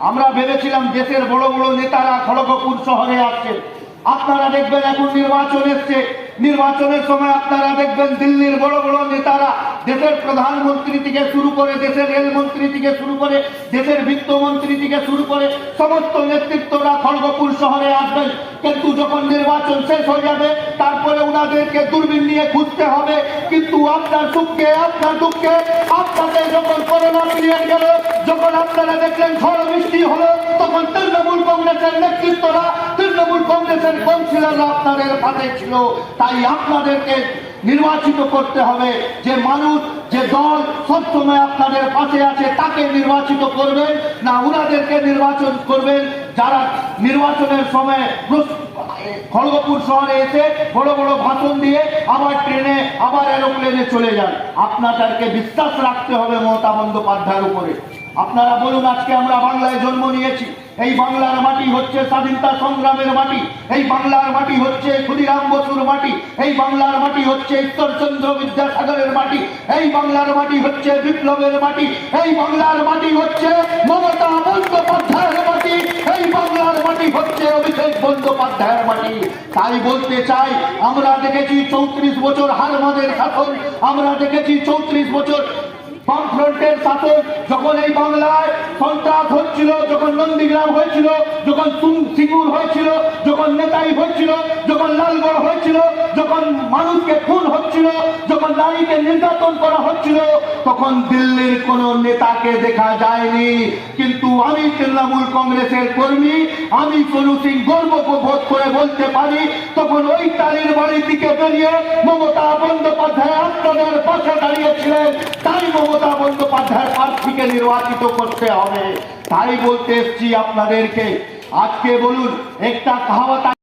আমরা ভেবেছিলাম দেশের বড় বড় নেতারা খড়গপুর শহরে আসছেন। আপনারা দেখবেন এখন নির্বাচন এসছে। নির্বাচনের সময় আপনারা দেখবেন দিল্লির বড় বড় নেতারা দেশের প্রধানমন্ত্রী থেকে শুরু করে, দেশের রেলমন্ত্রী থেকে শুরু করে, দেশের বিত্তমন্ত্রী থেকে শুরু করে সমস্ত নেতৃত্বরা খড়গপুর শহরে আসবেন। কিন্তু যখন নির্বাচন শেষ হয়ে যাবে, তারপরে ওনাদেরকে দূরবীন নিয়ে খুঁজতে হবে। কিন্তু আপনার সুখকে, আপনার দুঃখে আপনাদের যখন করোনা পিরিয়ড গেল, যখন আপনারা দেখলেন ঝড় বৃষ্টি হলো, তখন তৃণমূল কংগ্রেসের নেতৃত্বরা কাউন্সিলররা আপনাদের পাশে ছিল, তাই আপনাদেরকে নির্বাচিত করতে হবে। যে মানুষ, যে দল সবসময় আপনাদের পাশে আছে, তাকে নির্বাচিত করবেন, না ওনাদেরকে নির্বাচন করবেন। যারা নির্বাচনের সময় খড়গপুর শহরে এসে বড় বড় ভাষণ দিয়ে আবার ট্রেনে, আবার এরোপ্লেনে চলে যান, আপনাদেরকে বিশ্বাস রাখতে হবে মমতা বন্দ্যোপাধ্যায়ের উপরে। আপনারা বলুন আজকে আমরা বাংলায় জন্ম নিয়েছি। এই বাংলার মাটি হচ্ছে স্বাধীনতা সংগ্রামের মাটি। এই বাংলার মাটি হচ্ছে ক্ষুদিরাম বসুর মাটি। এই বাংলার মাটি হচ্ছে ঈশ্বরচন্দ্র বিদ্যাসাগরের মাটি। এই বাংলার মাটি হচ্ছে বিপ্লবের মাটি। এই বাংলার মাটি হচ্ছে মমতা বন্দ্যোপাধ্যায়ের মাটি। এই বাংলার মাটি হচ্ছে অভিষেক বন্দ্যোপাধ্যায়ের মাটি। তাই বলতে চাই, আমরা দেখেছি চৌত্রিশ বছর হারমাদের শাসন। আমরা দেখেছি চৌত্রিশ বছর বামফ্রন্টের শাসক যখন এই বাংলায় সন্ত্রাস হচ্ছিল, যখন নন্দীগ্রাম হয়েছিল, যখন সিঙ্গুর হয়েছিল, যখন নেতাই হয়েছিল, যখন লালগড় যখন মানুষকে খুন হচ্ছিল, যখন নারীকে নির্যাতন করা হচ্ছিল, তখন দিল্লির কোন নেতাকে দেখা যায়নি। কিন্তু আমি তৃণমূল কংগ্রেসের কর্মী, আমি সোনু সিং গর্ব বোধ করে বলতে পারি, তখন ওই তালির বাড়ির দিকে বেরিয়ে মমতা বন্দ্যোপাধ্যায় আপনাদের পাশে দাঁড়িয়েছিলেন। তাই মমতা বন্দ্যোপাধ্যায় প্রার্থীকে নির্বাচিত করতে হবে। তাই বলতে এসছি আপনাদেরকে। আজকে বলুন, একটা কাহাওয়াত